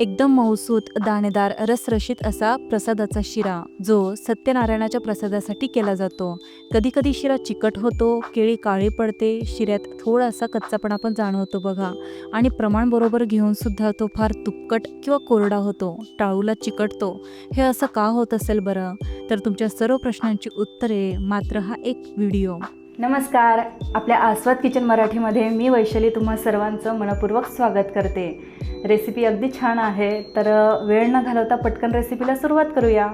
एकदम मौसूत दाणेदार रसरशीत असा प्रसादाचा शिरा जो सत्यनारायणाच्या प्रसादासाठी केला जातो. कधी कधी शिरा चिकट होतो केळी काळी पडते शिऱ्यात थोडासा कच्चापणा पण जाणवतो बघा. आणि प्रमाण बरोबर घेऊन सुद्धा तो फार तुपकट किंवा कोरडा होतो टाळूला चिकटतो. हे असं का होत असेल बरं? तर तुमच्या सर्व प्रश्नांची उत्तरे मात्र हा एक व्हिडिओ. नमस्कार. आपल्या आस्वाद किचन मराठीमध्ये मी वैशाली तुम्हा सर्वांचं मनपूर्वक स्वागत करते. रेसिपी अगदी छान आहे तर वेळ न घालवता पटकन रेसिपीला सुरुवात करूया.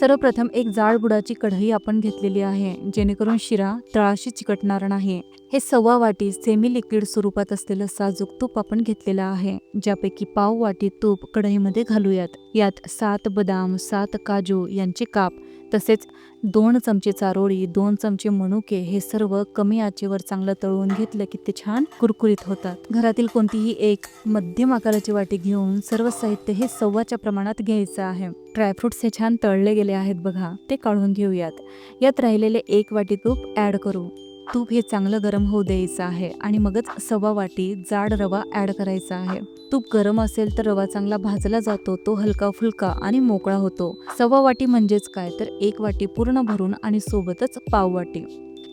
सर्वप्रथम एक जाड बुडाची कढई आपण घेतलेली आहे जेणेकरून शिरा तळाशी चिकटणार नाही. हे सव्वा वाटी सेमी लिक्विड स्वरूपात असलेलं साजूक तूप आपण घेतलेलं आहे ज्यापैकी पाव वाटी तूप कढईमध्ये घालूयात. यात सात बदाम सात काजू यांचे काप तसेच दोन चमचे चारोळी दोन चमचे मनुके हे सर्व कमी आचेवर चांगलं तळून घेतलं की ते छान कुरकुरीत होतात. घरातील कोणतीही एक मध्यम आकाराची वाटी घेऊन सर्व साहित्य हे सव्वाच्या प्रमाणात घ्यायचं आहे. ड्रायफ्रुट्स हे छान तळले गेले आहेत बघा. ते काढून घेऊयात. यात राहिलेले एक वाटी तूप ॲड करू. तूप हे चांगलं गरम होऊ द्यायचं आहे आणि मगच सव्वा वाटी जाड रवा ॲड करायचा आहे. तूप गरम असेल तर रवा चांगला भाजला जातो तो हलका फुलका आणि मोकळा होतो. सवा वाटी म्हणजेच काय? तर एक वाटी पूर्ण भरून आणि सोबतच पाव वाटी.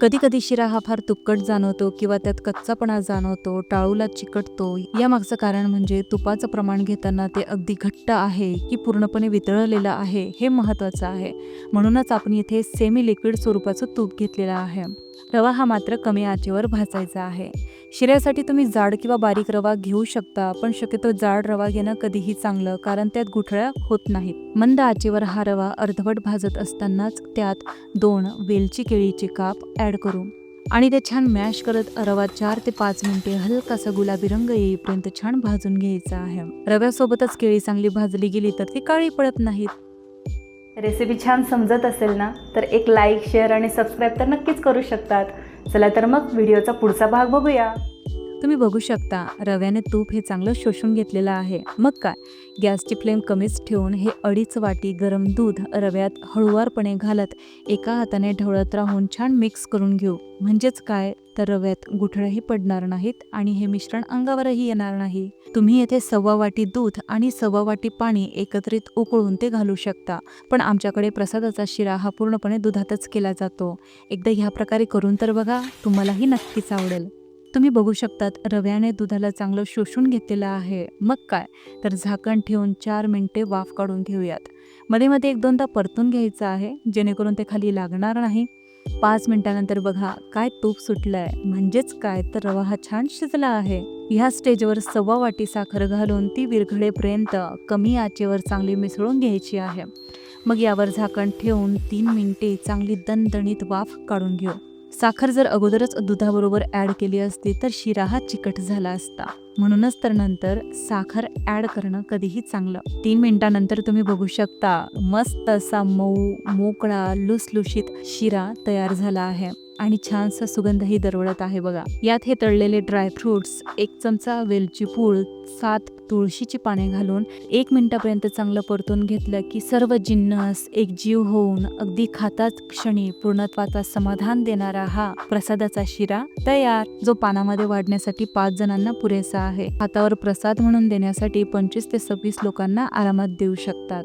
कधी कधी शिरा हा फार तुपकट जाणवतो किंवा त्यात कच्चापणा जाणवतो टाळूला चिकटतो. या मागचं कारण म्हणजे तुपाचं प्रमाण घेताना ते अगदी घट्ट आहे की पूर्णपणे वितळलेलं आहे हे महत्त्वाचं आहे. म्हणूनच आपण इथे सेमी लिक्विड स्वरूपाचं तूप घेतलेलं आहे. रवा हा मात्र कमी आचेवर भाजायचा आहे. शिऱ्यासाठी तुम्ही जाड किंवा बारीक रवा घेऊ शकता पण शक्यतो जाड रवा घेणं कधीही चांगलं कारण त्यात गुठळ्या होत नाहीत. मंद आचेवर हा रवा अर्धवट भाजत असतानाच त्यात दोन वेलची केळीचे काप ॲड करू. आणि ते छान मॅश करत रवा चार ते पाच मिनिटे हलकासा गुलाबी रंग येईपर्यंत छान भाजून घ्यायचा आहे. रव्यासोबतच केळी चांगली भाजली गेली तर ती काळी पडत नाहीत. रेसिपी छान समजत असेल ना तर एक लाईक शेअर आणि सबस्क्राईब तर नक्कीच करू शकतात. चला तर मग व्हिडिओचा पुढचा भाग बघूया. तुम्ही बघू शकता रव्याने तूप हे चांगलं शोषून घेतलेलं आहे. मग काय? गॅसची फ्लेम कमीच ठेवून हे अडीच वाटी गरम दूध रव्यात हळुवारपणे घालत एका हाताने ढवळत राहून छान मिक्स करून घेऊ. म्हणजेच काय? तर रव्यात गुठळ्याही पडणार नाहीत आणि हे मिश्रण अंगावरही येणार नाही. तुम्ही येथे सव्वा वाटी दूध आणि सव्वा वाटी पाणी एकत्रित उकळून ते घालू शकता. पण आमच्याकडे प्रसादाचा शिरा हा पूर्णपणे दुधातच केला जातो. एकदा ह्या प्रकारे करून तर बघा तुम्हालाही नक्कीच आवडेल. तुम्ही बघू शकतात रव्याने दुधाला चांगलं शोषून घेतलेलं आहे. मग काय? तर झाकण ठेवून चार मिनटे वाफ काढून घेऊयात. मध्ये मध्ये एक दोनदा परतून घ्यायचं आहे जेणेकरून ते खाली लागणार नाही. पाच मिनिटानंतर बघा काय तूप सुटलंय. म्हणजेच काय? तर रवा हा छान शिजला आहे. ह्या स्टेजवर सव्वा वाटी साखर घालून ती विरघळेपर्यंत कमी आचेवर चांगली मिसळून घ्यायची आहे. मग यावर झाकण ठेवून तीन मिनिटे चांगली दणदणीत वाफ काढून घेऊ. साखर जर अगोदरच दुधाबरोबर ॲड केली असती तर शिरा हा चिकट झाला असता. म्हणूनच तर नंतर साखर ॲड करणं कधीही चांगलं. तीन मिनिटानंतर तुम्ही बघू शकता मस्त असा मऊ मोकळा लुसलुशीत शिरा तयार झाला आहे. आणि छानसा सुगंधही दरवळत आहे बघा. यात हे तळलेले ड्रायफ्रुट्स एक चमचा वेलची पूळ सात तुळशीची पाने घालून एक मिनिटापर्यंत चांगलं परतून घेतलं की सर्व जिन्नस एक जीव होऊन अगदी खाताच क्षणी पूर्णत्वाचा समाधान देणारा हा प्रसादाचा शिरा तयार जो पानामध्ये वाढण्यासाठी पाच जणांना पुरेसा आहे. हातावर प्रसाद म्हणून देण्यासाठी पंचवीस ते सव्वीस लोकांना आरामात देऊ शकतात.